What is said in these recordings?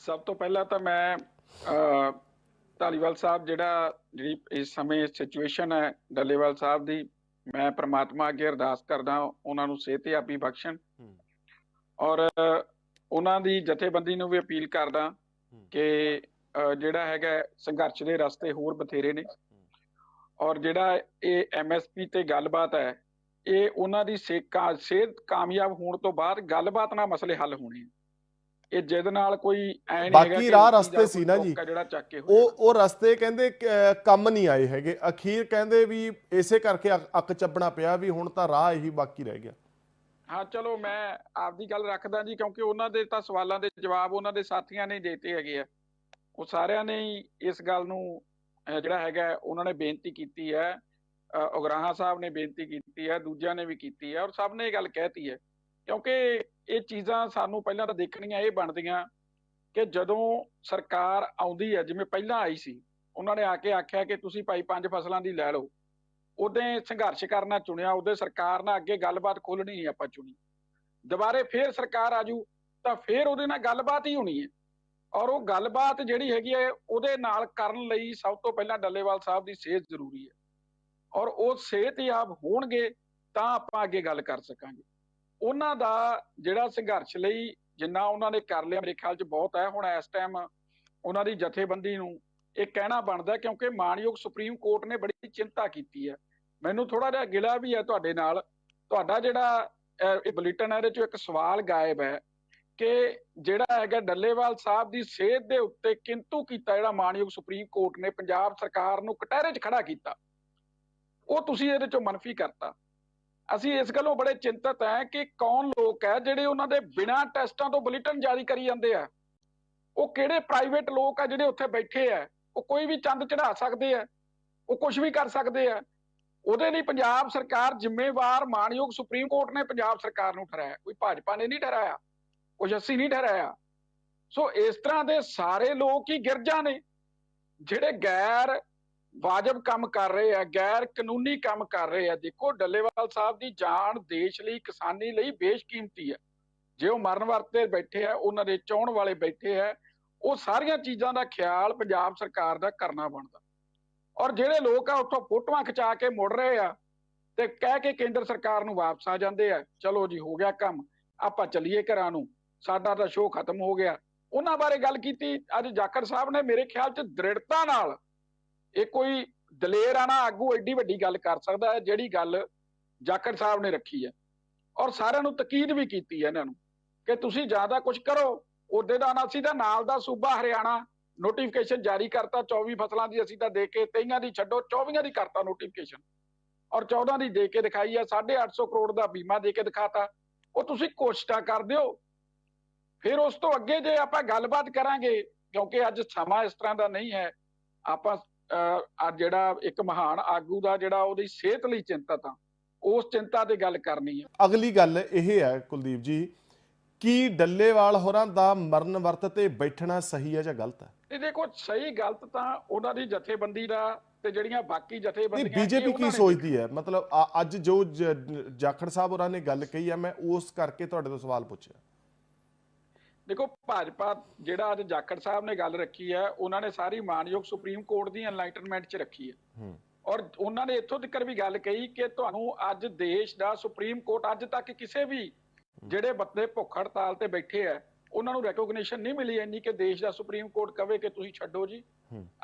ਸਭ ਤੋਂ ਪਹਿਲਾਂ ਤਾਂ ਮੈਂ ਧਾਲੀਵਾਲ ਸਾਹਿਬ ਜਿਹੜਾ ਜਿਹੜੀ ਇਸ ਸਮੇਂ ਸਿਚੁਏਸ਼ਨ ਹੈ ਡੱਲੇਵਾਲ ਸਾਹਿਬ ਦੀ ਮੈਂ ਪ੍ਰਮਾਤਮਾ ਅੱਗੇ ਅਰਦਾਸ ਕਰਦਾ ਉਹਨਾਂ ਨੂੰ ਸਿਹਤਯਾਬੀ ਬਖਸ਼ਣ ਹੂੰ। ਔਰ ਉਹਨਾਂ ਦੀ ਜਥੇਬੰਦੀ ਨੂੰ ਵੀ ਅਪੀਲ ਕਰਦਾ ਕਿ ਜਿਹੜਾ ਹੈਗਾ ਸੰਘਰਸ਼ ਦੇ ਰਸਤੇ ਹੋਰ ਬਥੇਰੇ ਨੇ ਔਰ ਜਿਹੜਾ ਇਹ ਐਮਐਸਪੀ ਤੇ ਗੱਲਬਾਤ ਹੈ ਇਹ ਉਹਨਾਂ ਦੀ ਸੇਕਾ ਸਿਹਤ ਕਾਮਯਾਬ ਹੋਣ ਤੋਂ ਬਾਅਦ ਗੱਲਬਾਤ ਨਾਲ ਮਸਲੇ ਹੱਲ ਹੋਣੇ। ਇਹ ਜਿੱਦ ਨਾਲ ਕੋਈ ਐ ਨਹੀਂ ਬਾਕੀ ਹੈਗਾ ਕਿ ਰਾਹ ਰਸਤੇ ਸੀ ਨਾ ਜੀ। ਟੋਕਾ ਜਿਹੜਾ ਚੱਕ ਕੇ ਹੋ ਉਹ ਉਹ ਰਸਤੇ ਕਹਿੰਦੇ ਕੰਮ ਨਹੀਂ ਆਏ ਹੈਗੇ। ਅਖੀਰ ਕਹਿੰਦੇ ਵੀ ਇਸੇ ਕਰਕੇ ਅੱਕ- ਚੱਬਣਾ ਪਿਆ ਵੀ ਹੁਣ ਤਾਂ ਰਾਹ ਇਹੀ ਬਾਕੀ ਰਹਿ ਗਿਆ। ਹਾਂ ਚਲੋ ਮੈਂ ਆਪਦੀ ਗੱਲ ਰੱਖਦਾ ਜੀ ਕਿਉਂਕਿ ਉਹਨਾਂ ਦੇ ਤਾਂ ਸਵਾਲਾਂ ਦੇ ਜਵਾਬ ਉਹਨਾਂ ਦੇ ਸਾਥੀਆਂ ਨੇ ਦਿੱਤੇ ਹੈਗੇ ਆ। ਉਹ ਸਾਰਿਆਂ ਨੇ ਇਸ ਗੱਲ ਨੂੰ ਜਿਹੜਾ ਹੈਗਾ ਉਹਨਾਂ ਨੇ ਬੇਨਤੀ ਕੀਤੀ ਹੈ। ਉਗਰਾਹਾਂ ਸਾਹਿਬ ਨੇ ਬੇਨਤੀ ਕੀਤੀ ਹੈ ਦੂਜਿਆਂ ਨੇ ਵੀ ਕੀਤੀ ਹੈ ਔਰ ਸਭ ਨੇ ਇਹ ਗੱਲ ਕਹਿਤੀ ਹੈ। ਕਿਉਂਕਿ ਇਹ ਚੀਜ਼ਾਂ ਸਾਨੂੰ ਪਹਿਲਾਂ ਤਾਂ ਦੇਖਣੀਆਂ, ਇਹ ਬਣਦੀਆਂ ਕਿ ਜਦੋਂ ਸਰਕਾਰ ਆਉਂਦੀ ਹੈ, ਜਿਵੇਂ ਪਹਿਲਾਂ ਆਈ ਸੀ, ਉਹਨਾਂ ਨੇ ਆ ਕੇ ਆਖਿਆ ਕਿ ਤੁਸੀਂ ਭਾਈ ਪੰਜ ਫਸਲਾਂ ਦੀ ਲੈ ਲਓ। ਉਹਦੇ ਸੰਘਰਸ਼ ਕਰਨਾ ਚੁਣਿਆ, ਉਹਦੇ ਸਰਕਾਰ ਨਾਲ ਅੱਗੇ ਗੱਲਬਾਤ ਖੋਲਣੀ ਨਹੀਂ ਆਪਾਂ ਚੁਣੀ। ਦੁਬਾਰੇ ਫੇਰ ਸਰਕਾਰ ਆਜੂ ਤਾਂ ਫੇਰ ਉਹਦੇ ਨਾਲ ਗੱਲਬਾਤ ਹੀ ਹੋਣੀ ਹੈ। ਔਰ ਉਹ ਗੱਲਬਾਤ ਜਿਹੜੀ ਹੈਗੀ ਹੈ, ਉਹਦੇ ਨਾਲ ਕਰਨ ਲਈ ਸਭ ਤੋਂ ਪਹਿਲਾਂ ਡੱਲੇਵਾਲ ਸਾਹਿਬ ਦੀ ਸਿਹਤ ਜ਼ਰੂਰੀ ਹੈ। ਔਰ ਉਹ ਸਿਹਤਯਾਬ ਹੋਣਗੇ, ਤਾਂ ਆਪਾਂ ਅੱਗੇ ਗੱਲ ਕਰ ਸਕਾਂਗੇ। ਉਹਨਾਂ ਦਾ ਜਿਹੜਾ ਸੰਘਰਸ਼ ਲਈ ਜਿੰਨਾ ਉਹਨਾਂ ਨੇ ਕਰ ਲਿਆ, ਮੇਰੇ ਖਿਆਲ 'ਚ ਬਹੁਤ ਹੈ ਹੁਣ ਇਸ ਟਾਈਮ ਉਹਨਾਂ ਦੀ ਜਥੇਬੰਦੀ ਨੂੰ ਇਹ ਕਹਿਣਾ ਬਣਦਾ ਕਿਉਂਕਿ ਮਾਨਯੋਗ ਸੁਪਰੀਮ ਕੋਰਟ ਨੇ ਬੜੀ ਚਿੰਤਾ ਕੀਤੀ ਹੈ। ਮੈਨੂੰ ਥੋੜਾ ਜਿਹਾ ਗਿਲਾ ਵੀ ਹੈ ਤੁਹਾਡੇ ਨਾਲ। ਤੁਹਾਡਾ ਜਿਹੜਾ ਇਹ ਬੁਲੇਟਿਨ ਹੈ, ਇਹਦੇ ਚੋਂ ਇੱਕ ਸਵਾਲ ਗਾਇਬ ਹੈ ਕਿ ਜਿਹੜਾ ਹੈਗਾ ਡੱਲੇਵਾਲ ਸਾਹਿਬ ਦੀ ਸਿਹਤ ਦੇ ਉੱਤੇ ਕਿੰਤੂ ਕੀਤਾ ਜਿਹੜਾ ਮਾਨਯੋਗ ਸੁਪਰੀਮ ਕੋਰਟ ਨੇ ਪੰਜਾਬ ਸਰਕਾਰ ਨੂੰ ਕਟਹਿਰੇ 'ਚ ਖੜਾ ਕੀਤਾ। ਉਹ ਤੁਸੀਂ ਇਹਦੇ ਚੋਂ ਮਨਫੀ ਕਰਤਾ। ਅਸੀਂ ਇਸ ਗੱਲੋਂ ਬੜੇ ਚਿੰਤਤ ਹੈ ਕਿ ਕੌਣ ਲੋਕ ਹੈ ਜਿਹੜੇ ਉਹਨਾਂ ਦੇ ਬਿਨਾਂ ਟੈਸਟਾਂ ਤੋਂ ਬੁਲੇਟਿਨ ਜਾਰੀ ਕਰੀ ਜਾਂਦੇ ਆ। ਉਹ ਕਿਹੜੇ ਪ੍ਰਾਈਵੇਟ ਲੋਕ ਆ ਜਿਹੜੇ ਉੱਥੇ ਬੈਠੇ ਆ? ਉਹ ਕੋਈ ਵੀ ਚੰਦ ਚੜਾ ਸਕਦੇ ਆ, ਉਹ ਕੁਝ ਵੀ ਕਰ ਸਕਦੇ ਆ। ਉਹਦੇ ਲਈ ਪੰਜਾਬ ਸਰਕਾਰ ਜ਼ਿੰਮੇਵਾਰ ਮਾਨਯੋਗ ਸੁਪਰੀਮ ਕੋਰਟ ਨੇ ਪੰਜਾਬ ਸਰਕਾਰ ਨੂੰ ਠਹਿਰਾਇਆ। ਕੋਈ ਭਾਜਪਾ ਨੇ ਨਹੀਂ ਠਹਿਰਾਇਆ ਕੁਝ ਅਸੀਂ ਨਹੀਂ ਠਹਿਰਾਇਆ। ਸੋ ਇਸ ਤਰ੍ਹਾਂ ਦੇ ਸਾਰੇ ਲੋਕ ਹੀ ਗਿਰਜਾ ਨੇ, ਜਿਹੜੇ ਗੈਰ ਵਾਜਬ ਕੰਮ ਕਰ ਰਹੇ ਆ, ਗੈਰ ਕਾਨੂੰਨੀ ਕੰਮ ਕਰ ਰਹੇ ਆ। ਦੇਖੋ, ਡੱਲੇਵਾਲ ਸਾਹਿਬ ਦੀ ਜਾਨ ਦੇਸ਼ ਲਈ, ਕਿਸਾਨੀ ਲਈ ਬੇਸ਼ਕੀਮਤੀ ਹੈ ਜੇ ਉਹ ਮਰਨ ਵਰਤੇ ਬੈਠੇ ਆ, ਉਹਨਾਂ ਦੇ ਚਾਹਣ ਵਾਲੇ ਬੈਠੇ ਆ, ਉਹ ਸਾਰੀਆਂ ਚੀਜ਼ਾਂ ਦਾ ਖਿਆਲ ਪੰਜਾਬ ਸਰਕਾਰ ਦਾ ਕਰਨਾ ਬਣਦਾ। ਔਰ ਜਿਹੜੇ ਲੋਕ ਆ, ਉੱਥੋਂ ਫੋਟੋਆਂ ਖਿਚਾ ਕੇ ਮੁੜ ਰਹੇ ਆ ਤੇ ਕਹਿ ਕੇ ਕੇਂਦਰ ਸਰਕਾਰ ਨੂੰ ਵਾਪਸ ਆ ਜਾਂਦੇ ਆ, ਚਲੋ ਜੀ, ਹੋ ਗਿਆ ਕੰਮ, ਆਪਾਂ ਚੱਲੀਏ ਘਰਾਂ ਨੂੰ, ਸਾਡਾ ਤਾਂ ਸ਼ੋਅ ਖਤਮ ਹੋ ਗਿਆ। ਉਹਨਾਂ ਬਾਰੇ ਗੱਲ ਕੀਤੀ, ਅੱਜ ਜਾਖੜ ਸਾਹਿਬ ਨੇ ਮੇਰੇ ਖਿਆਲ 'ਚ ਦ੍ਰਿੜਤਾ ਨਾਲ ਇਹ ਕੋਈ ਦਲੇਰ ਦਲੇਰਾਨਾ ਆਗੂ ਐਡੀ ਵੱਡੀ ਗੱਲ ਕਰ ਸਕਦਾ ਹੈ ਜਿਹੜੀ ਗੱਲ ਜਾਖੜ ਸਾਹਿਬ ਨੇ ਰੱਖੀ ਹੈ। ਔਰ ਸਾਰਿਆਂ ਨੂੰ ਤਕੀਦ ਵੀ ਕੀਤੀ ਹੈ ਇਹਨਾਂ ਨੂੰ ਕਿ ਤੁਸੀਂ ਜ਼ਿਆਦਾ ਕੁਝ ਕਰੋ। ਉਹਦੇ ਦਾ ਨਾ ਅਸੀਂ ਤਾਂ ਨਾਲ ਦਾ ਸੂਬਾ ਹਰਿਆਣਾ ਨੋਟੀਫਿਕੇਸ਼ਨ ਜਾਰੀ ਕਰਤਾ 24 ਫਸਲਾਂ ਦੀ ਅਸੀਂ ਤਾਂ ਦੇ ਕੇ 23 ਦੀ ਛੱਡੋ 24 ਦੀ ਕਰਤਾ ਨੋਟੀਫਿਕੇਸ਼ਨ ਔਰ 14 ਦੀ ਦੇ ਕੇ ਦਿਖਾਈ ਆ 850 ਕਰੋੜ ਦਾ ਬੀਮਾ ਦੇ ਕੇ ਦਿਖਾਤਾ। ਉਹ ਤੁਸੀਂ ਕੋਸ਼ਿਸ਼ਾਂ ਕਰ ਦਿਓ। ਫਿਰ ਉਸ ਤੋਂ ਅੱਗੇ ਜੇ ਆਪਾਂ ਗੱਲਬਾਤ ਕਰਾਂਗੇ, ਕਿਉਂਕਿ ਅੱਜ ਸਮਾਂ ਇਸ ਤਰ੍ਹਾਂ ਦਾ ਨਹੀਂ ਹੈ, ਆਪਾਂ ਅੱਜ ਜਿਹੜਾ ਇੱਕ ਮਹਾਨ ਆਗੂ ਦਾ ਜਿਹੜਾ ਉਹਦੀ ਸਿਹਤ ਲਈ ਚਿੰਤਤ ਆ ਉਸ ਚਿੰਤਾ ਤੇ ਗੱਲ ਕਰਨੀ ਹੈ ਅਗਲੀ ਗੱਲ ਇਹ ਹੈ ਕੁਲਦੀਪ ਜੀ ਕੀ ਡੱਲੇਵਾਲ ਹੋਰਾਂ ਦਾ ਮਰਨ ਵਰਤ ਤੇ ਬੈਠਣਾ ਸਹੀ ਹੈ ਜਾਂ ਗਲਤ ਹੈ? ਇਹ ਦੇਖੋ ਸਹੀ ਗਲਤ ਤਾਂ ਉਹਨਾਂ ਦੀ ਜਥੇਬੰਦੀ ਦਾ ਤੇ ਜਿਹੜੀਆਂ ਬਾਕੀ ਜਥੇਬੰਦੀਆਂ ਬੀਜੇਪੀ ਇਹ ਉਹਨਾਂ ਕੀ ਨੇ ਸੋਚਦੀ ਹੈ? ਮਤਲਬ ਅੱਜ ਜ- ਜਾਖੜ ਸਾਹਿਬ ਹੋਰਾਂ ਨੇ ਗੱਲ ਕਹੀ ਹੈ ਮੈਂ ਉਸ ਕਰਕੇ ਤੁਹਾਡੇ ਤੋਂ ਸਵਾਲ ਪੁੱਛਿਆ। ਦੇਖੋ ਭਾਜਪਾ ਜਿਹੜਾ ਅੱਜ ਜਾਖੜ ਸਾਹਿਬ ਨੇ ਗੱਲ ਰੱਖੀ ਹੈ ਉਹਨਾਂ ਨੇ ਸਾਰੀ ਮਾਨਯੋਗ ਸੁਪਰੀਮ ਕੋਰਟ ਦੀ ਐਨਲਾਈਟਨਮੈਂਟ 'ਚ ਰੱਖੀ ਹੈ। ਔਰ ਉਹਨਾਂ ਨੇ ਇੱਥੋਂ ਤੱਕ ਵੀ ਗੱਲ ਕਹੀ ਕਿ ਤੁਹਾਨੂੰ ਅੱਜ ਦੇਸ਼ ਦਾ ਸੁਪਰੀਮ ਕੋਰਟ ਅੱਜ ਤੱਕ ਕਿਸੇ ਵੀ ਜਿਹੜੇ ਬੰਦੇ ਭੁੱਖ ਹੜਤਾਲ ਤੇ ਬੈਠੇ ਆ ਉਹਨਾਂ ਨੂੰ ਰੈਕੋਗਨੀਸ਼ਨ ਨਹੀਂ ਮਿਲੀ ਇੰਨੀ ਕਿ ਦੇਸ਼ ਦਾ ਸੁਪਰੀਮ ਕੋਰਟ ਕਵੇ ਕਿ ਤੁਸੀਂ ਛੱਡੋ ਜੀ।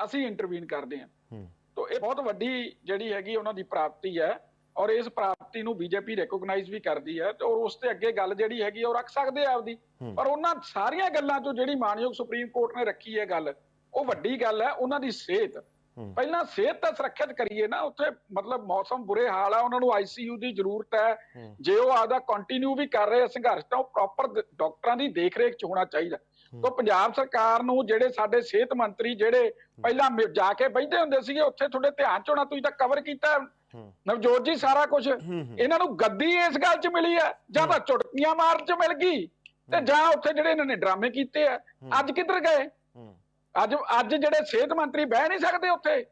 ਅਸੀਂ ਇੰਟਰਵੀਨ ਕਰਦੇ ਹਾਂ। ਹੂੰ। ਤੋ ਇਹ ਬਹੁਤ ਵੱਡੀ ਜਿਹੜੀ ਹੈਗੀ ਉਹਨਾਂ ਦੀ ਪ੍ਰਾਪਤੀ ਹੈ ਔਰ ਇਸ ਪ੍ਰਾਪਤੀ ਨੂੰ ਬੀਜੇਪੀ ਰੈਕੋਗਨਾਈਜ਼ ਵੀ ਕਰਦੀ ਹੈ ਤੇ ਔਰ ਉਸ ਤੇ ਅੱਗੇ ਗੱਲ ਜਿਹੜੀ ਹੈਗੀ ਉਹ ਰੱਖ ਸਕਦੇ ਆ ਆਪਦੀ। ਪਰ ਉਹਨਾਂ ਸਾਰੀਆਂ ਗੱਲਾਂ ਤੋਂ ਜਿਹੜੀ ਮਾਨਯੋਗ ਸੁਪਰੀਮ ਕੋਰਟ ਨੇ ਰੱਖੀ ਹੈ ਗੱਲ ਉਹ ਵੱਡੀ ਗੱਲ ਹੈ ਉਹਨਾਂ ਦੀ ਸਿਹਤ। ਪਹਿਲਾਂ ਸਿਹਤ ਤਾਂ ਸੁਰੱਖਿਅਤ ਕਰੀਏ ਨਾ ਉੱਥੇ ਮਤਲਬ ਮੌਸਮ ਬੁਰੇ ਹਾਲ ਆ ਉਹਨਾਂ ਨੂੰ ਆਈਸੀਯੂ ਦੀ ਜ਼ਰੂਰਤ ਹੈ। ਜੇ ਉਹ ਆਪਦਾ ਕੰਟੀਨਿਊ ਵੀ ਕਰ ਰਹੇ ਆ ਸੰਘਰਸ਼ ਤਾਂ ਉਹ ਪ੍ਰੋਪਰ ਡਾਕਟਰਾਂ ਦੀ ਦੇਖਰੇਖ ਚ ਹੋਣਾ ਚਾਹੀਦਾ। ਤਾਂ ਪੰਜਾਬ ਸਰਕਾਰ ਨੂੰ ਜਿਹੜੇ ਸਾਡੇ ਸਿਹਤ ਮੰਤਰੀ ਜਿਹੜੇ ਪਹਿਲਾਂ ਜਾ ਕੇ ਬੈਠੇ ਹੁੰਦੇ ਸੀਗੇ ਉੱਥੇ ਤੁਹਾਡੇ ਧਿਆਨ ਚ ਹੋਣਾ ਤੁਸੀਂ ਤਾਂ ਕਵਰ ਕੀਤਾ। ਨਵਜੋਤ ਜੀ ਸਾਰਾ ਕੁਝ ਇਹਨਾਂ ਨੂੰ ਗੱਦੀ ਇਸ ਗੱਲ 'ਚ ਮਿਲੀ ਹੈ ਜਾਂ ਤਾਂ ਚੁਟਕੀਆਂ ਮਾਰਨ 'ਚ ਮਿਲ ਗਈ ਤੇ ਜਾਂ ਉੱਥੇ ਜਿਹੜੇ ਇਹਨਾਂ ਨੇ ਡਰਾਮੇ ਕੀਤੇ ਆ ਅੱਜ ਕਿੱਧਰ ਗਏ? ਅੱਜ ਅੱਜ ਜਿਹੜੇ ਸਿਹਤ ਮੰਤਰੀ ਬਹਿ ਨਹੀਂ ਸਕਦੇ ਉੱਥੇ।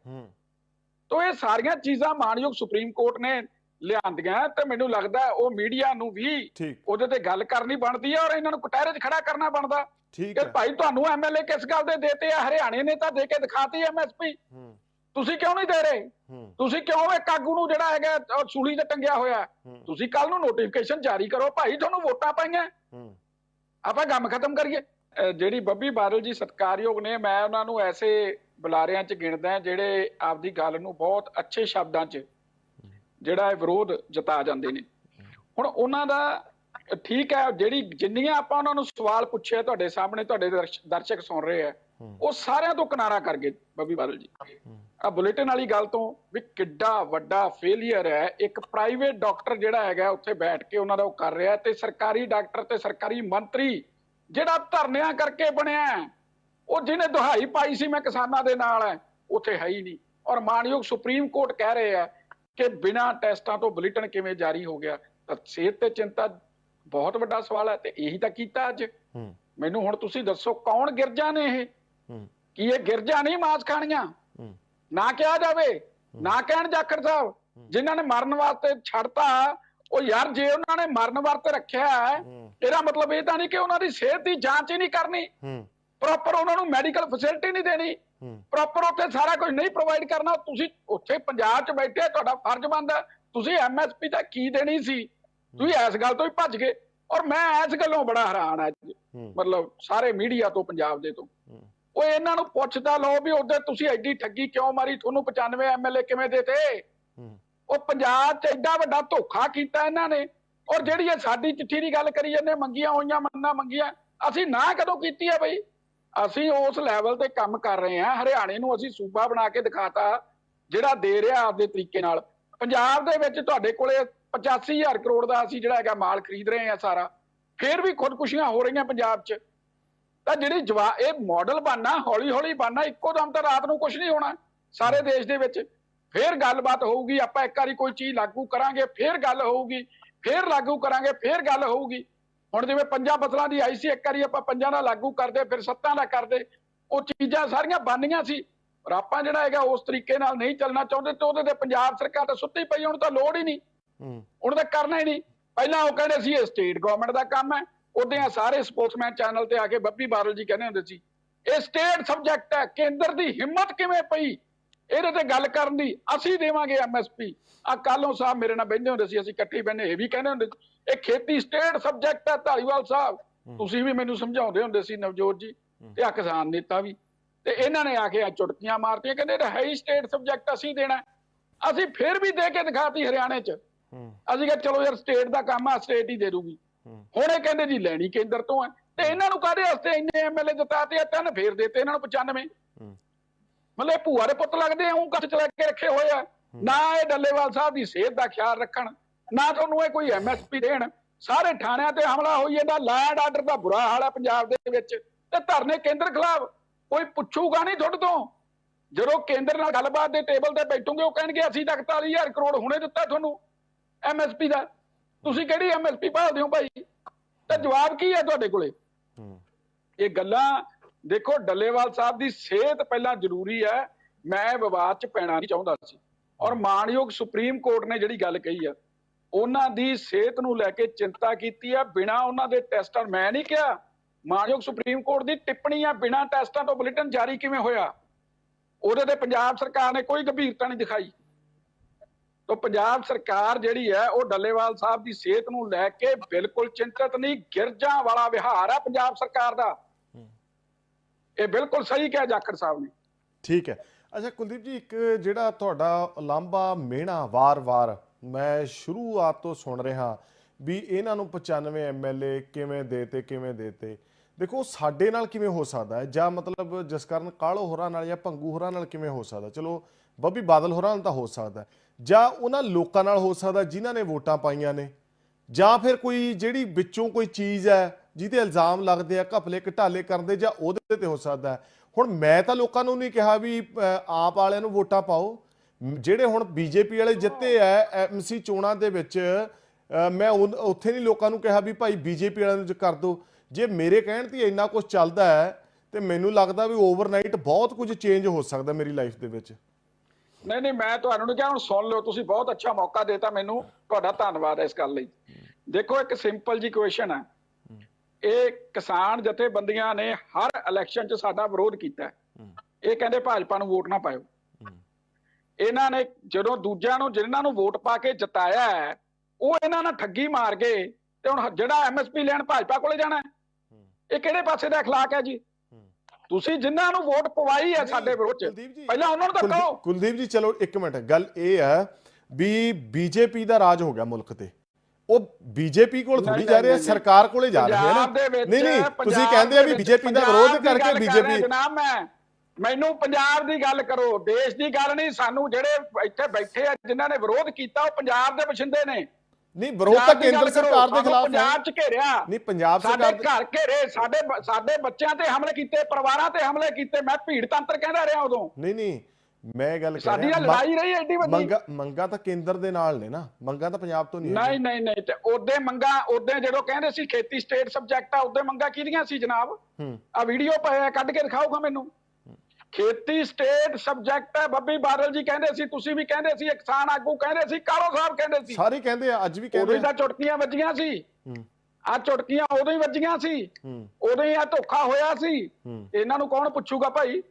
ਤੋਂ ਇਹ ਸਾਰੀਆਂ ਚੀਜ਼ਾਂ ਮਾਨਯੋਗ ਸੁਪਰੀਮ ਕੋਰਟ ਨੇ ਲਿਆਂਦੀਆਂ ਤੇ ਮੈਨੂੰ ਲੱਗਦਾ ਉਹ ਮੀਡੀਆ ਨੂੰ ਵੀ ਉਹਦੇ ਤੇ ਗੱਲ ਕਰਨੀ ਬਣਦੀ ਹੈ ਔਰ ਇਹਨਾਂ ਨੂੰ ਕਟਹਿਰੇ 'ਚ ਖੜਾ ਕਰਨਾ ਬਣਦਾ। ਠੀਕ ਕਿ ਹੈ। ਭਾਈ ਤੁਹਾਨੂੰ ਐਮਐਲਏ ਕਿਸ ਗੱਲ ਦੇ ਦੇਤੇ ਆ? ਹਰਿਆਣੇ ਨੇ ਤਾਂ ਦੇ ਕੇ ਦਿਖਾਤੀ ਐਮਐਸਪੀ ਤੁਸੀਂ ਕਿਉਂ ਨਹੀਂ ਦੇ ਰਹੇ? ਤੁਸੀਂ ਕਿਉਂ ਇੱਕ ਆਗੂ ਨੂੰ ਜਿਹੜਾ ਹੈਗਾ ਸੂਲੀ ਤੇ ਟੰਗਿਆ ਹੋਇਆ ਤੁਸੀਂ ਕੱਲ ਨੂੰ ਨੋਟੀਫਿਕੇਸ਼ਨ ਜਾਰੀ ਕਰੋ ਭਾਈ ਤੁਹਾਨੂੰ ਵੋਟਾਂ ਪਾਈਆਂ। ਆਪਾਂ ਕੰਮ ਖਤਮ ਕਰੀਏ। ਜਿਹੜੀ ਬੱਬੀ ਬਾਦਲ ਜੀ ਸਤਿਕਾਰਯੋਗ ਨੇ ਮੈਂ ਉਹਨਾਂ ਨੂੰ ਐਸੇ ਬੁਲਾਰਿਆਂ 'ਚ ਗਿਣਦਾ ਜਿਹੜੇ ਆਪਦੀ ਗੱਲ ਨੂੰ ਬਹੁਤ ਅੱਛੇ ਸ਼ਬਦਾਂ 'ਚ ਜਿਹੜਾ ਇਹ ਵਿਰੋਧ ਜਤਾ ਜਾਂਦੇ ਨੇ। ਹੁਣ ਉਹਨਾਂ ਦਾ ਠੀਕ ਹੈ ਜਿਹੜੀ ਜਿੰਨੀਆਂ ਆਪਾਂ ਉਹਨਾਂ ਨੂੰ ਸਵਾਲ ਪੁੱਛੇ ਆ ਤੁਹਾਡੇ ਸਾਹਮਣੇ ਤੁਹਾਡੇ ਦਰਸ਼- ਦਰਸ਼ਕ ਸੁਣ ਰਹੇ ਆ। ਉਹ ਸਾਰਿਆਂ ਤੋਂ ਕਿਨਾਰਾ ਕਰ ਗਏ ਬੱਬੀ ਬਾਦਲ ਜੀ। ਆ ਬੁਲੇਟਿਨ ਵਾਲੀ ਗੱਲ ਤੋਂ ਵੀ ਕਿੱਡਾ ਵੱਡਾ ਫੇਲਿਅਰ ਹੈ। ਇੱਕ ਪ੍ਰਾਈਵੇਟ ਡਾਕਟਰ ਜਿਹੜਾ ਹੈਗਾ ਉੱਥੇ ਬੈਠ ਕੇ ਉਹਨਾਂ ਦਾ ਉਹ ਕਰ ਰਿਹਾ ਤੇ ਸਰਕਾਰੀ ਡਾਕਟਰ ਤੇ ਸਰਕਾਰੀ ਮੰਤਰੀ ਜਿਹੜਾ ਧਰਨਿਆਂ ਕਰਕੇ ਬਣਿਆ ਉਹ ਜਿਹਨੇ ਦੁਹਾਈ ਪਾਈ ਸੀ ਮੈਂ ਕਿਸਾਨਾਂ ਦੇ ਨਾਲ ਹੈ ਉੱਥੇ ਹੈ ਹੀ ਨਹੀਂ। ਔਰ ਮਾਨਯੋਗ ਸੁਪਰੀਮ ਕੋਰਟ ਕਹਿ ਰਹੇ ਆ ਕਿ ਬਿਨਾਂ ਟੈਸਟਾਂ ਤੋਂ ਬੁਲੇਟਿਨ ਕਿਵੇਂ ਜਾਰੀ ਹੋ ਗਿਆ ਤਾਂ ਸਿਹਤ ਤੇ ਚਿੰਤਾ ਬਹੁਤ ਵੱਡਾ ਸਵਾਲ ਹੈ ਤੇ ਇਹੀ ਤਾਂ ਕੀਤਾ ਅੱਜ। ਮੈਨੂੰ ਹੁਣ ਤੁਸੀਂ ਦੱਸੋ ਕੌਣ ਗਿਰਜਾ ਨੇ ਇਹ? ਕੀ ਇਹ ਗਿਰਜਾ ਨਹੀਂ ਮਾਸ ਖਾਣੀਆਂ? ਨਾ ਕਿਹਾ ਜਾਵੇ ਨਾ ਕਹਿਣ ਜਾਖੜ ਸਾਹਿਬ। ਜਿਨ੍ਹਾਂ ਨੇ ਮਰਨ ਵਾਸਤੇ ਛੱਡਤਾ ਉਹ ਯਾਰ ਜੇ ਉਹਨਾਂ ਨੇ ਮਰਨ ਵਾਸਤੇ ਰੱਖਿਆ ਇਹਦਾ ਮਤਲਬ ਇਹ ਤਾਂ ਨਹੀਂ ਕਿ ਉਹਨਾਂ ਦੀ ਸਿਹਤ ਦੀ ਜਾਂਚ ਹੀ ਨਹੀਂ ਕਰਨੀ। ਪ੍ਰੋਪਰ ਉਹਨਾਂ ਨੂੰ ਮੈਡੀਕਲ ਫੈਸਿਲਿਟੀ ਨਹੀਂ ਦੇਣੀ। ਪ੍ਰੋਪਰ ਉੱਥੇ ਸਾਰਾ ਕੁਝ ਨਹੀਂ ਪ੍ਰੋਵਾਈਡ ਕਰਨਾ। ਤੁਸੀਂ ਉੱਥੇ ਪੰਜਾਬ 'ਚ ਬੈਠੇ ਤੁਹਾਡਾ ਫਰਜ਼ ਬਣਦਾ। ਤੁਸੀਂ ਐਮਐਸਪੀ ਤਾਂ ਕੀ ਦੇਣੀ ਸੀ? ਤੁਸੀਂ ਇਸ ਗੱਲ ਤੋਂ ਹੀ ਭੱਜ ਗਏ। ਔਰ ਮੈਂ ਇਸ ਗੱਲੋਂ ਬੜਾ ਹੈਰਾਨ ਅੱਜ ਮਤਲਬ ਸਾਰੇ ਮੀਡੀਆ ਤੋਂ ਪੰਜਾਬ ਦੇ ਤੋਂ। ਉਹ ਇਹਨਾਂ ਨੂੰ ਪੁੱਛਦਾ ਲਓ ਵੀ ਉਹਦੇ ਤੁਸੀਂ ਐਡੀ ਠੱਗੀ ਕਿਉਂ ਮਾਰੀ? ਤੁਹਾਨੂੰ 95 ਐਮਐਲਏ ਕਿਵੇਂ ਦੇਤੇ? ਉਹ ਪੰਜਾਬ 'ਚ ਐਡਾ ਵੱਡਾ ਧੋਖਾ ਕੀਤਾ ਇਹਨਾਂ ਨੇ। ਔਰ ਜਿਹੜੀ ਇਹ ਸਾਡੀ ਚਿੱਠੀ ਦੀ ਗੱਲ ਕਰੀ ਜਾਂਦੇ ਮੰਗੀਆਂ ਹੋਈਆਂ ਮੰਨਾਂ ਮੰਗੀਆਂ ਅਸੀਂ ਨਾ ਕਦੋਂ ਕੀਤੀ ਹੈ ਬਈ? ਅਸੀਂ ਉਸ ਲੈਵਲ ਤੇ ਕੰਮ ਕਰ ਰਹੇ ਹਾਂ। ਹਰਿਆਣੇ ਨੂੰ ਅਸੀਂ ਸੂਬਾ ਬਣਾ ਕੇ ਦਿਖਾਤਾ ਜਿਹੜਾ ਦੇ ਰਿਹਾ ਆਪਦੇ ਤਰੀਕੇ ਨਾਲ। ਪੰਜਾਬ ਦੇ ਵਿੱਚ ਤੁਹਾਡੇ ਕੋਲੇ 85000 ਕਰੋੜ ਦਾ ਅਸੀਂ ਜਿਹੜਾ ਹੈਗਾ ਮਾਲ ਖਰੀਦ ਰਹੇ ਹਾਂ ਸਾਰਾ। ਫਿਰ ਵੀ ਖੁਦਕੁਸ਼ੀਆਂ ਹੋ ਰਹੀਆਂ ਪੰਜਾਬ 'ਚ। ਤਾਂ ਜਿਹੜੀ ਜਵਾ ਇਹ ਮਾਡਲ ਬਣਨਾ ਹੌਲੀ ਹੌਲੀ ਬਣਨਾ ਇੱਕੋ ਦਮ ਤਾਂ ਰਾਤ ਨੂੰ ਕੁਝ ਨਹੀਂ ਹੋਣਾ ਸਾਰੇ ਦੇਸ਼ ਦੇ ਵਿੱਚ। ਫਿਰ ਗੱਲਬਾਤ ਹੋਊਗੀ ਆਪਾਂ ਇੱਕ ਵਾਰੀ ਕੋਈ ਚੀਜ਼ ਲਾਗੂ ਕਰਾਂਗੇ ਫਿਰ ਗੱਲ ਹੋਊਗੀ ਫਿਰ ਲਾਗੂ ਕਰਾਂਗੇ ਫਿਰ ਗੱਲ ਹੋਊਗੀ। ਹੁਣ ਜਿਵੇਂ ਪੰਜਾਂ ਫਸਲਾਂ ਦੀ ਆਈ ਸੀ ਇੱਕ ਵਾਰੀ ਆਪਾਂ ਪੰਜਾਂ ਦਾ ਲਾਗੂ ਕਰਦੇ ਫਿਰ ਸੱਤਾਂ ਦਾ ਕਰਦੇ ਉਹ ਚੀਜ਼ਾਂ ਸਾਰੀਆਂ ਬਣਨੀਆਂ ਸੀ। ਪਰ ਆਪਾਂ ਜਿਹੜਾ ਹੈਗਾ ਉਸ ਤਰੀਕੇ ਨਾਲ ਨਹੀਂ ਚੱਲਣਾ ਚਾਹੁੰਦੇ ਤੇ ਉਹਦੇ ਤੇ ਪੰਜਾਬ ਸਰਕਾਰ ਤਾਂ ਸੁੱਤੀ ਪਈ ਹੁਣ ਤਾਂ ਲੋੜ ਹੀ ਨਹੀਂ। ਹੂੰ ਹੁਣ ਤਾਂ ਕਰਨਾ ਹੀ ਨਹੀਂ। ਪਹਿਲਾਂ ਉਹ ਕਹਿੰਦੇ ਸੀ ਇਹ ਸਟੇਟ ਗਵਰਨਮੈਂਟ ਦਾ ਕੰਮ ਹੈ। ਉਦੋਂ ਆ ਸਾਰੇ ਸਪੋਕਸਮੈਨ ਚੈਨਲ ਤੇ ਆ ਕੇ ਬੱਬੀ ਬਾਦਲ ਜੀ ਕਹਿੰਦੇ ਹੁੰਦੇ ਸੀ ਇਹ ਸਟੇਟ ਸਬਜੈਕਟ ਹੈ ਕੇਂਦਰ ਦੀ ਹਿੰਮਤ ਕਿਵੇਂ ਪਈ? ਇਹਦੇ ਤੇ ਗੱਲ ਕਰਨ ਦੀ ਅਸੀਂ ਦੇਵਾਂਗੇ ਐਮਐਸਪੀ ਆ ਕੱਲੋਂ ਸਾਹਿਬ ਮੇਰੇ ਨਾਲ ਬੈਠੇ ਹੁੰਦੇ ਸੀ ਅਸੀਂ ਇਕੱਠੇ ਬੈਠੇ ਇਹ ਵੀ ਕਹਿੰਦੇ ਹੁੰਦੇ ਸੀ ਇਹ ਖੇਤੀ ਸਟੇਟ ਸਬਜੈਕਟ ਹੈ ਧਾਲੀਵਾਲ ਸਾਹਿਬ। ਤੁਸੀਂ ਵੀ ਮੈਨੂੰ ਸਮਝਾਉਂਦੇ ਹੁੰਦੇ ਸੀ ਨਵਜੋਤ ਜੀ ਤੇ ਆ ਕਿਸਾਨ ਨੇਤਾ ਵੀ। ਤੇ ਇਹਨਾਂ ਨੇ ਆ ਕੇ ਆ ਚੁਟਕੀਆਂ ਮਾਰਤੀਆਂ ਕਹਿੰਦੇ ਇਹ ਹੈ ਹੀ ਸਟੇਟ ਸਬਜੈਕਟ ਅਸੀਂ ਦੇਣਾ। ਅਸੀਂ ਫਿਰ ਵੀ ਦੇ ਕੇ ਦਿਖਾਤੀ ਹਰਿਆਣੇ 'ਚ। ਅਸੀਂ ਕਿਹਾ ਚਲੋ ਯਾਰ ਸਟੇਟ ਦਾ ਕੰਮ ਆ ਸਟੇਟ ਹੀ ਦੇ ਦੂਗੀ। ਹੁਣ ਇਹ ਕਹਿੰਦੇ ਜੀ ਲੈਣੀ ਕੇਂਦਰ ਤੋਂ ਹੈ। ਤੇ ਇਹਨਾਂ ਨੂੰ ਕਾਹਦੇ ਵਾਸਤੇ ਇੰਨੇ ਐਮਐਲਏ ਜਿਤਾਤੇ ਆ? ਤਿੰਨ ਫੇਰ ਦੇਤੇ ਇਹਨਾਂ ਨੂੰ 95 ਹੂੰ। ਮਤਲਬ ਭੂਆ ਦੇ ਪੁੱਤ ਲੱਗਦੇ ਆ ਉਹ ਕੱਟ ਚਲਾ ਕੇ ਰੱਖੇ ਹੋਏ ਆ। ਨਾ ਇਹ ਡੱਲੇਵਾਲ ਸਾਹਿਬ ਦੀ ਸਿਹਤ ਦਾ ਖਿਆਲ ਰੱਖਣ ਨਾ ਤੁਹਾਨੂੰ ਇਹ ਕੋਈ ਐਮਐਸਪੀ ਦੇਣ। ਸਾਰੇ ਥਾਣਿਆਂ ਤੇ ਹਮਲਾ ਹੋਈ ਜਾਂਦਾ ਲੈਂਡ ਆਰਡਰ ਦਾ ਬੁਰਾ ਹਾਲ ਹੈ ਪੰਜਾਬ ਦੇ ਵਿੱਚ। ਤੇ ਧਰਨੇ ਕੇਂਦਰ ਖਿਲਾਫ ਕੋਈ ਪੁੱਛੂਗਾ ਨਹੀਂ ਤੁਹਾਡੇ ਤੋਂ। ਜਦੋਂ ਕੇਂਦਰ ਨਾਲ ਗੱਲਬਾਤ ਦੇ ਟੇਬਲ ਤੇ ਬੈਠੋਗੇ ਉਹ ਕਹਿਣਗੇ ਅਸੀਂ ਤਾਂ 41000 ਕਰੋੜ ਹੁਣੇ ਦਿੱਤਾ ਤੁਹਾਨੂੰ ਐਮਐਸਪੀ ਦਾ। ਤੁਸੀਂ ਕਿਹੜੀ ਐਮਐਸਪੀ ਭਾਲਦੇ ਹੋ ਭਾਈ? ਤੇ ਜਵਾਬ ਕੀ ਹੈ ਤੁਹਾਡੇ ਕੋਲੇ? ਹੂੰ। ਇਹ ਗੱਲਾਂ ਦੇਖੋ ਡੱਲੇਵਾਲ ਸਾਹਿਬ ਦੀ ਸਿਹਤ ਪਹਿਲਾਂ ਜ਼ਰੂਰੀ ਹੈ। ਮੈਂ ਵਿਵਾਦ 'ਚ ਪੈਣਾ ਨਹੀਂ ਚਾਹੁੰਦਾ ਸੀ। ਔਰ ਮਾਨਯੋਗ ਸੁਪਰੀਮ ਕੋਰਟ ਨੇ ਜਿਹੜੀ ਗੱਲ ਕਹੀ ਆ ਉਹਨਾਂ ਦੀ ਸਿਹਤ ਨੂੰ ਲੈ ਕੇ ਚਿੰਤਾ ਕੀਤੀ ਆ। ਬਿਨਾ ਉਹਨਾਂ ਦੇ ਟੈਸਟਾਂ ਮੈਂ ਨਹੀਂ ਕਿਹਾ ਮਾਨਯੋਗ ਸੁਪਰੀਮ ਕੋਰਟ ਦੀ ਟਿੱਪਣੀ ਆ ਬਿਨਾ ਟੈਸਟਾਂ ਤੋਂ ਬੁਲੇਟਿਨ ਜਾਰੀ ਕਿਵੇਂ ਹੋਇਆ? ਉਹਦੇ ਤੇ ਪੰਜਾਬ ਸਰਕਾਰ ਨੇ ਕੋਈ ਗੰਭੀਰਤਾ ਨਹੀਂ ਦਿਖਾਈ। ਤਾਂ ਪੰਜਾਬ ਸਰਕਾਰ ਜਿਹੜੀ ਹੈ, ਉਹ ਡੱਲੇਵਾਲ ਸਾਹਿਬ ਦੀ ਸਿਹਤ ਨੂੰ ਲੈ ਕੇ ਬਿਲਕੁਲ ਚਿੰਤਤ ਨਹੀਂ, ਗਿਰਜਾਂ ਵਾਲਾ ਵਿਹਾਰ ਹੈ ਪੰਜਾਬ ਸਰਕਾਰ ਦਾ। ਇਹ ਬਿਲਕੁਲ ਸਹੀ ਕਿਹਾ ਜਾਖੜ ਸਾਹਿਬ ਨੇ। ਠੀਕ ਹੈ। ਅੱਛਾ, ਕੁਲਦੀਪ ਜੀ, ਇੱਕ ਜਿਹੜਾ ਤੁਹਾਡਾ ਲਾਂਬਾ ਮਿਹਣਾ ਵਾਰ-ਵਾਰ ਮੈਂ ਸ਼ੁਰੂਆਤ ਤੋਂ ਸੁਣ ਰਿਹਾ ਵੀ ਇਹਨਾਂ ਨੂੰ 95 ਐਮਐਲਏ ਕਿਵੇਂ ਦੇਤੇ ਕਿਵੇਂ ਦੇਤੇ। ਦੇਖੋ ਸਾਡੇ ਨਾਲ ਕਿਵੇਂ ਹੋ ਸਕਦਾ ਹੈ? ਜਾਂ ਮਤਲਬ ਜਸਕਰਨ ਕਾਲੋ ਹੋਰਾਂ ਨਾਲ ਜਾਂ ਭੰਗੂ ਹੋਰਾਂ ਨਾਲ ਕਿਵੇਂ ਹੋ ਸਕਦਾ ਚਲੋ, ਬੱਬੀ ਬਾਦਲ ਹੋਰਾਂ ਨਾਲ ਤਾਂ ਹੋ ਸਕਦਾ ਹੈ। ਜਾਂ ਉਹਨਾਂ ਲੋਕਾਂ ਨਾਲ ਹੋ ਸਕਦਾ ਜਿਨ੍ਹਾਂ ਨੇ ਵੋਟਾਂ ਪਾਈਆਂ ਨੇ, ਜਾਂ ਫਿਰ ਕੋਈ ਜਿਹੜੀ ਵਿੱਚੋਂ ਕੋਈ ਚੀਜ਼ ਹੈ ਜਿਹਦੇ ਇਲਜ਼ਾਮ ਲੱਗਦੇ ਆ, ਘਪਲੇ ਘਟਾਲੇ ਕਰਨ ਦੇ ਜਾਂ ਉਹਦੇ ਤੇ ਹੋ ਸਕਦਾ ਹੁਣ ਮੈਂ ਤਾਂ ਲੋਕਾਂ ਨੂੰ ਨਹੀਂ ਕਿਹਾ ਵੀ ਆਪ ਵਾਲਿਆਂ ਨੂੰ ਵੋਟਾਂ ਪਾਓ। ਜਿਹੜੇ ਹੁਣ ਬੀਜੇਪੀ ਵਾਲੇ ਜਿੱਤੇ ਆ ਐਮਸੀ ਚੋਣਾਂ ਦੇ ਵਿੱਚ ਮੈਂ ਉਨ- ਉੱਥੇ ਨਹੀਂ ਲੋਕਾਂ ਨੂੰ ਕਿਹਾ ਵੀ ਭਾਈ ਬੀਜੇਪੀ ਵਾਲਿਆਂ ਨੂੰ ਕਰ ਦਿਓ। ਜੇ ਮੇਰੇ ਕਹਿਣ ਤੇ ਇੰਨਾ ਕੁਝ ਚੱਲਦਾ ਹੈ, ਤੇ ਮੈਨੂੰ ਲੱਗਦਾ ਵੀ ਓਵਰਨਾਈਟ ਬਹੁਤ ਕੁਝ ਚੇਂਜ ਹੋ ਸਕਦਾ ਮੇਰੀ ਲਾਈਫ ਦੇ ਵਿੱਚ। ਨਹੀਂ ਨਹੀਂ ਮੈਂ ਤੁਹਾਨੂੰ ਨਹੀਂ ਕਿਹਾ ਹੁਣ ਸੁਣ ਲਓ ਤੁਸੀਂ ਬਹੁਤ ਅੱਛਾ ਮੌਕਾ ਦਿੱਤਾ ਮੈਨੂੰ ਤੁਹਾਡਾ ਧੰਨਵਾਦ ਹੈ ਇਸ ਗੱਲ ਲਈ ਦੇਖੋ ਇੱਕ ਸਿੰਪਲ ਜੀ ਕੁਐਸਚਨ ਹੈ ਇਹ ਕਿਸਾਨ ਜਥੇਬੰਦੀਆਂ ਨੇ ਹਰ ਇਲੈਕਸ਼ਨ 'ਚ ਸਾਡਾ ਵਿਰੋਧ ਕੀਤਾ ਹੈ। ਇਹ ਕਹਿੰਦੇ ਭਾਜਪਾ ਨੂੰ ਵੋਟ ਨਾ ਪਾਇਓ ਇਹਨਾਂ ਨੇ ਜਦੋਂ ਦੂਜਿਆਂ ਨੂੰ ਜਿਨ੍ਹਾਂ ਨੂੰ ਵੋਟ ਪਾ ਕੇ ਜਿਤਾਇਆ ਹੈ ਉਹ ਇਹਨਾਂ ਨਾਲ ਠੱਗੀ ਮਾਰ ਗਏ ਤੇ ਹੁਣ ਜਿਹੜਾ ਐਮਐਸਪੀ ਲੈਣ ਭਾਜਪਾ ਕੋਲੇ ਜਾਣਾ ਹੈ ਇਹ ਕਿਹੜੇ ਪਾਸੇ ਦਾ اخلاق ਹੈ ਜੀ ਤੁਸੀਂ ਜਿਨ੍ਹਾਂ ਨੂੰ ਵੋਟ ਪਵਾਈ ਹੈ ਸਾਡੇ ਵਿਰੋਧ ਪਹਿਲਾਂ ਉਹਨਾਂ ਨੂੰ ਤਾਂ ਕੁਲਦੀਪ- ਕਹੋ ਕੁਲਦੀਪ ਜੀ ਚਲੋ ਇੱਕ ਮਿੰਟ ਗੱਲ ਇਹ ਹੈ ਵੀ ਬੀਜੇਪੀ ਦਾ ਰਾਜ ਹੋ ਗਿਆ ਮੁਲਕ ਤੇ। ਉਹ ਬੀਜੇਪੀ ਕੋਲ ਥੋੜੀ ਜਾ ਰਹੇ ਸਰਕਾਰ ਕੋਲੇ ਜਾ ਰਹੇ ਹੈ ਨਹੀਂ ਨਹੀਂ ਤੁਸੀਂ ਕਹਿੰਦੇ ਆ ਵੀ ਬੀਜੇਪੀ ਦਾ ਵਿਰੋਧ ਕਰਕੇ ਬੀਜੇਪੀ ਜਨਾਬ ਮੈਂ। ਮੈਨੂੰ ਪੰਜਾਬ ਦੀ ਗੱਲ ਕਰੋ ਦੇਸ਼ ਦੀ ਗੱਲ ਨਹੀਂ ਸਾਨੂੰ ਜਿਹੜੇ ਇੱਥੇ ਬੈਠੇ ਆ ਜਿਨ੍ਹਾਂ ਨੇ ਵਿਰੋਧ ਕੀਤਾ ਉਹ ਪੰਜਾਬ ਦੇ ਵਸਿੰਦੇ ਨੇ। ਨਹੀਂ ਵਿਰੋਧ ਤਾਂ ਕੇਂਦਰ ਕਰੋ, ਸਰਕਾਰ ਦੇ ਖਿਲਾਫ ਹੈ। ਪੰਜਾਬ 'ਚ ਘੇਰਿਆ। ਨਹੀਂ ਪੰਜਾਬ ਸਾਡੇ ਸਰਕਾਰ ਦੇ- ਘਰ ਘੇਰੇ ਸਾਡੇ ਸਾਡੇ ਬੱਚਿਆਂ ਤੇ ਹਮਲੇ ਕੀਤੇ ਪਰਿਵਾਰਾਂ ਤੇ ਹਮਲੇ ਕੀਤੇ ਮੈਂ ਭੀੜ ਤੰਤਰ ਕਹਿੰਦਾ ਰਿਹਾ ਉਦੋਂ। ਨਹੀਂ ਨਹੀਂ ਮੈਂ ਗੱਲ ਕਰ ਸਾਡੀ ਰਿਹਾ ਲੜਾਈ ਰਹੀ ਐਡੀ ਵੱਡੀ। ਮੰਗਾ ਮੰਗਾ ਤਾਂ ਕੇਂਦਰ ਦੇ ਨਾਲ ਨੇ ਨਾ ਮੰਗਾ ਤਾਂ ਪੰਜਾਬ ਤੋਂ ਨਹੀਂ ਨਹੀਂ। ਨਹੀਂ ਨਹੀਂ ਤੇ ਉਹਦੇ ਮੰਗਾ ਉਹਦੇ ਜਦੋਂ ਕਹਿੰਦੇ ਸੀ ਖੇਤੀ ਸਟੇਟ ਸਬਜੈਕਟ ਆ ਉਹਦੇ ਮੰਗਾ ਕਿਹਦੀਆਂ ਸੀ ਜਨਾਬ? ਹੂੰ। ਆ ਵੀਡੀਓ ਪਿਆ ਕੱਢ ਕੇ ਦਿਖਾਓਗਾ ਮੈਨੂੰ। ਖੇਤੀ ਸਟੇਟ ਸਬਜੈਕਟ ਹੈ। ਬੱਬੀ ਬਾਦਲ ਜੀ ਕਹਿੰਦੇ ਸੀ ਤੁਸੀਂ ਵੀ ਕਹਿੰਦੇ ਸੀ ਕਿਸਾਨ ਆਗੂ ਕਹਿੰਦੇ ਸੀ ਕਾਲੋ ਸਾਹਿਬ ਕਹਿੰਦੇ ਸੀ। ਸਾਰੇ ਕਹਿੰਦੇ ਆ ਅੱਜ ਵੀ ਉਦੋਂ ਕਹਿੰਦੇ ਹੀ ਆ। ਤਾਂ ਚੁਟਕੀਆਂ ਵੱਜੀਆਂ ਸੀ। ਹੂੰ। ਆ ਚੁਟਕੀਆਂ ਉਦੋਂ ਹੀ ਵੱਜੀਆਂ ਸੀ। ਹੂੰ। ਉਦੋਂ ਹੀ ਆ ਧੋਖਾ ਹੋਇਆ ਸੀ। ਇਹਨਾਂ ਨੂੰ ਕੌਣ ਪੁੱਛੂਗਾ ਭਾਈ?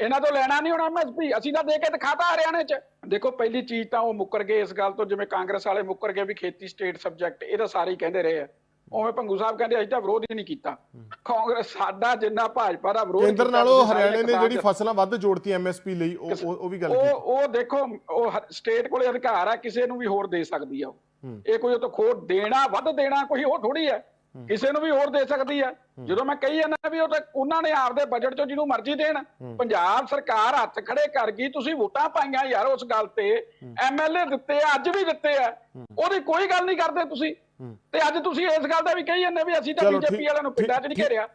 ਇਹਨਾਂ ਤੋਂ ਲੈਣਾ ਨਹੀਂ ਹੁਣ ਐਮਐਸਪੀ ਅਸੀਂ ਤਾਂ ਦੇ ਕੇ ਦਿਖਾਤਾ ਹਰਿਆਣੇ 'ਚ। ਦੇਖੋ ਪਹਿਲੀ ਚੀਜ਼ ਤਾਂ ਉਹ ਮੁੱਕਰ ਗਏ ਇਸ ਗੱਲ ਤੋਂ ਜਿਵੇਂ ਕਾਂਗਰਸ ਵਾਲੇ ਮੁੱਕਰ ਗਏ ਵੀ ਖੇਤੀ ਸਟੇਟ ਸਬਜੈਕਟ ਇਹ ਤਾਂ ਸਾਰੇ ਹੀ ਕਹਿੰਦੇ ਰਹੇ ਆ। ਉਵੇਂ ਭੰਗੂ ਸਾਹਿਬ ਕਹਿੰਦੇ ਅਸੀਂ ਤਾਂ ਵਿਰੋਧ ਹੀ ਨਹੀਂ ਕੀਤਾ। ਕਾਂਗਰਸ ਸਾਡਾ ਜਿੰਨਾ ਭਾਜਪਾ ਦਾ ਵਿਰੋਧ ਕੇਂਦਰ ਨਾਲੋਂ ਹਰਿਆਣੇ ਨੇ ਜਿਹੜੀ ਫਸਲਾਂ ਵੱਧ ਜੋੜਤੀ ਐਮਐਸਪੀ ਲਈ ਉਹ ਉਹ- ਉਹ ਵੀ ਗੱਲ ਉਹ ਕੀਤੀ। ਉਹ ਦੇਖੋ ਉਹ ਸਟੇਟ ਕੋਲੇ ਅਧਿਕਾਰ ਆ ਕਿਸੇ ਨੂੰ ਵੀ ਹੋਰ ਦੇ ਸਕਦੀ ਆ ਉਹ। ਇਹ ਕੋਈ ਉਹ ਤੋਂ ਖੋਟ ਦੇਣਾ ਵੱਧ ਦੇਣਾ ਕੋਈ ਹੋਰ ਥੋੜੀ ਹੈ। ਕਿਸੇ ਨੂੰ ਵੀ ਹੋਰ ਦੇ ਸਕਦੀ ਹੈ। ਜਦੋਂ ਮੈਂ ਕਹੀ ਜਾਂਦਾ ਵੀ ਉਹ ਤਾਂ ਉਹਨਾਂ ਨੇ ਆਪਦੇ ਬਜਟ ਚੋਂ ਜਿਹਨੂੰ ਮਰਜ਼ੀ ਦੇਣ। ਪੰਜਾਬ ਸਰਕਾਰ ਹੱਥ ਖੜੇ ਕਰ ਗਈ ਤੁਸੀਂ ਵੋਟਾਂ ਪਾਈਆਂ ਯਾਰ ਉਸ ਗੱਲ ਤੇ। ਐਮਐਲਏ ਦਿੱਤੇ ਆ ਅੱਜ ਵੀ ਦਿੱਤੇ ਆ। ਉਹਦੀ ਕੋਈ ਗੱਲ ਨਹੀਂ ਕਰਦੇ ਤੁਸੀਂ। ਤੇ ਅੱਜ ਤੁਸੀਂ ਇਸ ਗੱਲ ਦਾ ਵੀ ਕਹੀ ਜਾਂਦੇ ਵੀ ਅਸੀਂ ਤਾਂ ਚਲੋ ਬੀਜੇਪੀ ਵਾਲਿਆਂ ਨੂੰ ਪਿੰਡਾਂ 'ਚ ਨਹੀਂ ਠੀਕ- ਘੇਰਿਆ।